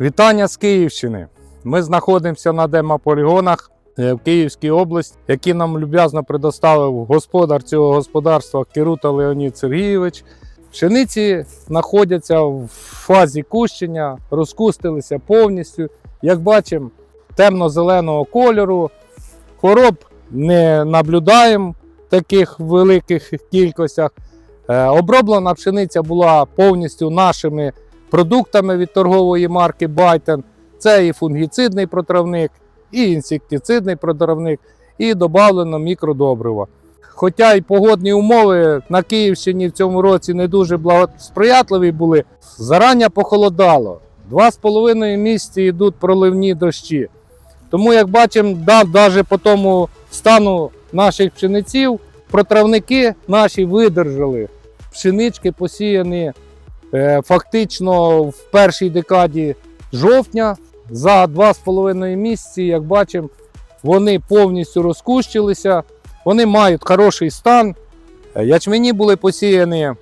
Вітання з Київщини. Ми знаходимося на демополігонах е, в Київській області, які нам люб'язно предоставив господар цього господарства Кирута Леонід Сергійович. Пшениці знаходяться в фазі кущення, розкустилися повністю. Як бачимо, темно-зеленого кольору. Хвороб не наблюдаємо в таких великих кількостях. Е, Оброблена пшениця була повністю нашими продуктами від торгової марки Байтен. Це і фунгіцидний протравник, і інсектицидний протравник, і додавлено мікродобрива. Хоча й погодні умови на Київщині в цьому році не дуже благосприятливі були, зарання похолодало. Два з половиною місяці йдуть проливні дощі. Тому, як бачимо, навіть по тому стану наших пшениців, протравники наші видержали. Пшенички посіяні фактично в першій декаді жовтня. За 2,5 місяці, як бачимо, вони повністю розкущилися, вони мають хороший стан. Е, Ячмені були посіяні в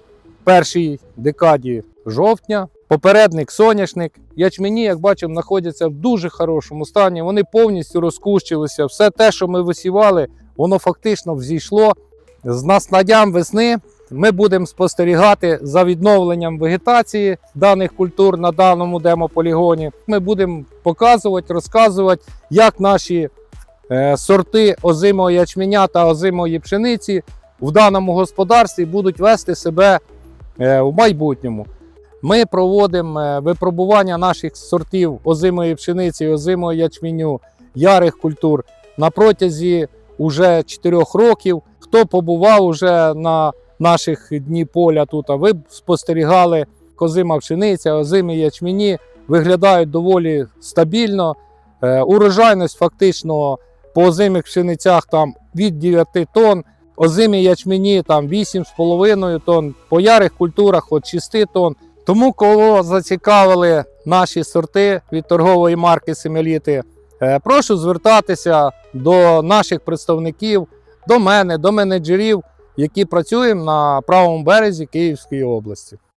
першій декаді жовтня. Попередник соняшник. Ячмені, як бачимо, знаходяться в дуже хорошому стані. Вони повністю розкущилися. Все те, що ми висівали, воно фактично взійшло. З наснадям весни ми будемо спостерігати за відновленням вегетації даних культур на даному демополігоні. Ми будемо показувати, розказувати, як наші е, сорти озимого ячменя та озимої пшениці в даному господарстві будуть вести себе е, в майбутньому. Ми проводимо е, випробування наших сортів озимої пшениці, озимого ячменю, ярих культур на протязі уже 4 років. Хто побував уже на наших дні поля тут, ви б спостерігали козима пшениця, озимі ячмені виглядають доволі стабільно. Е, Урожайність фактично по озимих пшеницях там від 9 тонн, озимі ячмені там 8,5 тонн, по ярих культурах від 6 тонн. Тому, кого зацікавили наші сорти від торгової марки Семеліти, е, прошу звертатися до наших представників, до мене, до менеджерів, які працюємо на правому березі Київської області.